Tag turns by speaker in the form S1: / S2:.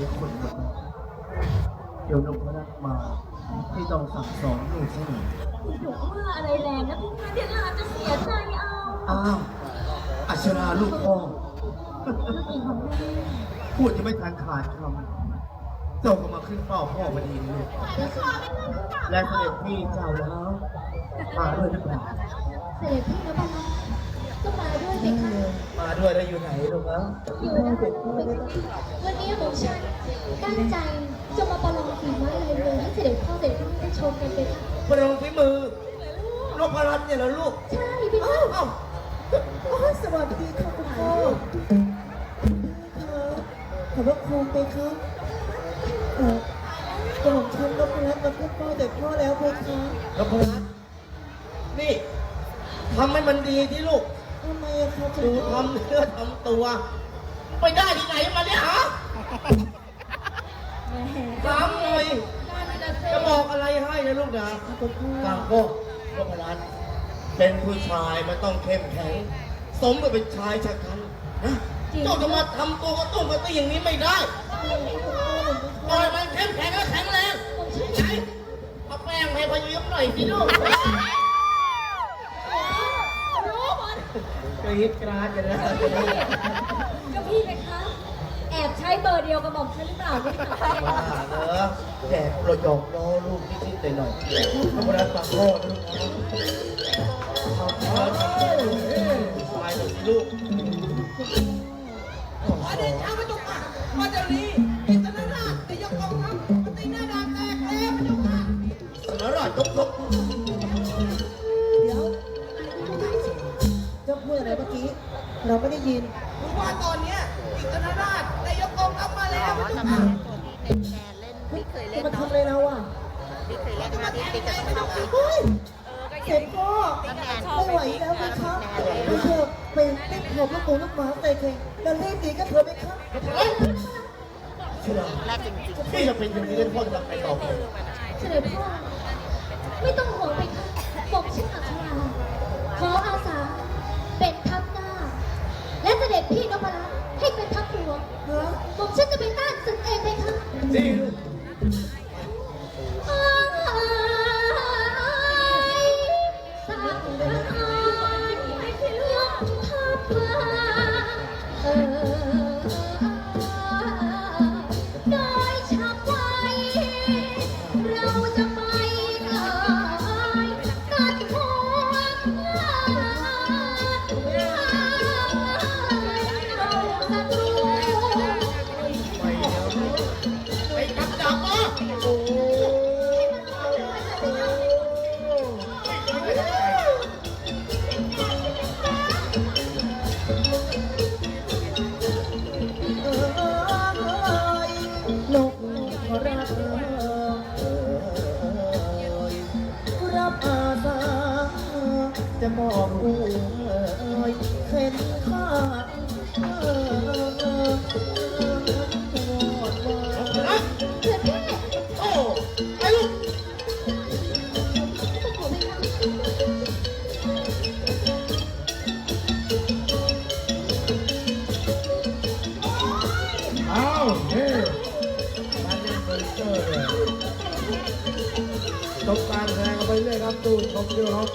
S1: สียคนหมดนะเดี๋ยวนพรัตน์มาที่ต้องสั่งสอนลูกซะหน่อย
S2: หนูว่าอะไรแรงนะพี่คะเดี๋ยวหลานจะเสียใจเอา
S1: อ้าวอัชราลูกพ่อ
S2: ลูกเองของแม่
S1: พูดจะไม่ทันขาดคำเจ้าก็มาขึ้นเฝ้าพ่อพอดีเลยและเสด็จพี่เจ้าแล้วมาด้วยหรือเปล่า
S2: เสด็จพี่นะบ้าน ก็มาด้วยไหมคะ
S1: มาด้วยแล้วอยู่ไหนลูกแล้ว
S2: อยู่นะวันนี้ของฉันตั้งใจจะมาประลองฝีไม้ลายมือให้เสด็จพ่อเสด็จพี่ได้ชมกันเป็น
S1: ประลองฝีมือนพรัตน์เนี่ยเหรอลูก
S2: ใช่พี่
S1: อ้า
S2: คะ
S1: วอ้าวสวัสดีครับคุณพ่อขอบพระคุณไปครับเอ่อกระหม่อมฉันนพรัตน์มาขึ้นเฝ้าแต่พ่อแล้วไปครับนพรัตน์นี่ทำให้มันดีที่ลูก ทำไมอะครับดูทำเนื้อทำตัว ไปได้ที่ไหนมาเนี่ยฮะถามหน่อยจะบอกอะไรให้นะลูกนะทางพ่อนพรัตน์เป็นผู้ชายมันต้องเข้มแข็ง สมกับเป็นชายชะกันนะเจ้าจะมาทำตัวกระตุ้งกระตี้อย่างนี้ไม่ได้ปล่อยมันเข้มแข็งและแข็งแรงไหนมาแป้งให้พยืมหน่อยสิลูก
S2: รีด
S1: กราดกันนะ
S2: ก็พี่เลยคะแอบใช้เบอร์เดียวกับหม่อมฉันหรือเปล่าเนี่ย
S1: มาเหรอแจกประโยคน้อลูกนิดๆหน่อยๆธรรมดาตักพ่อนะลูกนะทำพ่อทำพ่อชายหน่อยลูก
S3: ขอเดชะพระเจ้าค่ะมาจารีอิสระราชจะยกกองทัพปฏิหน้าด่านแตกแล้วพระเจ้าค่ะอิ
S1: สนราชยกยก
S4: เจ้าพูดอะไรเมื่อกี้ เราไม่ได้ยิน
S3: รู้ว่าตอนเนี้ยอิสระราชได้ยกกองทัพมาแล้วพระเจ้าค่ะ
S4: จะมาทำอะไรเราอะ
S3: จะมาแข่งไงพระเจ้าค่ะ
S4: เฮ้ยเสร็จพ่อไม่ไหวแล้วไหมครับไม่เถอะไปเต้นขอบลูกหมูลูกหมาใส่เพลงแล้วรีบหนีกันเถอะไหมครับ
S1: เฮ้ยชื่ออะไรพี่จะเป็นอย่างนี้ได้พ่อจะทำไงต่อไป
S2: เสด็จพ่อ ทั รับเอ้ยรับ
S1: อา
S4: สาจะมอบหัว
S1: บการแทงกันไปเรื่อยครับดูชมดูครับ